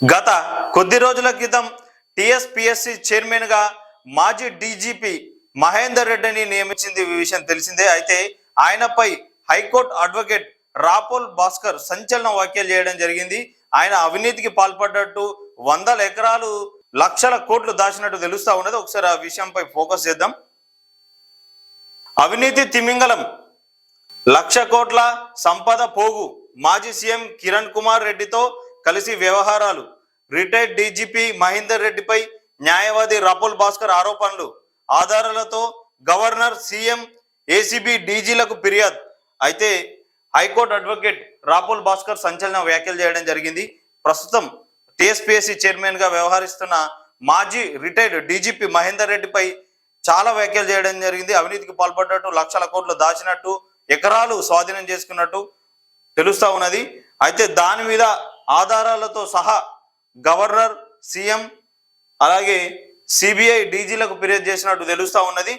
గత కొద్ది రోజుల క్రితం టిఎస్పిఎస్సి చైర్మన్గా మాజీ డీజీపీ మహేందర్ రెడ్డిని నియమించింది విషయం తెలిసిందే. అయితే ఆయనపై హైకోర్టు అడ్వకేట్ రాపోల్ భాస్కర్ సంచలన వ్యాఖ్యలు చేయడం జరిగింది. ఆయన అవినీతికి పాల్పడ్డట్టు వందల ఎకరాలు లక్షల కోట్లు దాచినట్టు తెలుస్తా ఉన్నది. ఒకసారి ఆ విషయంపై ఫోకస్ చేద్దాం. అవినీతి తిమింగలం లక్ష కోట్ల సంపద పోగు మాజీ సీఎం కిరణ్ కుమార్ రెడ్డితో కలిసి వ్యవహారాలు. రిటైర్డ్ డీజీపీ మహేందర్ రెడ్డిపై న్యాయవాది రాపుల్ భాస్కర్ ఆరోపణలు. ఆధారాలతో గవర్నర్ సీఎం ఏసీబీ డీజీలకు ఫిర్యాదు. అయితే హైకోర్టు అడ్వకేట్ రాపుల్ భాస్కర్ సంచలన వ్యాఖ్యలు చేయడం జరిగింది. ప్రస్తుతం టీఎస్పీఎస్సీ చైర్మన్గా వ్యవహరిస్తున్న మాజీ రిటైర్డ్ డీజీపీ మహేందర్ రెడ్డిపై చాలా వ్యాఖ్యలు చేయడం జరిగింది. అవినీతికి పాల్పడ్డట్టు లక్షల కోట్లు దాచినట్టు ఎకరాలు స్వాధీనం చేసుకున్నట్టు తెలుస్తూ ఉన్నది. అయితే దాని మీద ఆధారాలతో సహా గవర్నర్ సీఎం అలాగే సిబిఐ డీజీలకు ఫిర్యాదు చేసినట్టు తెలుస్తా ఉన్నది.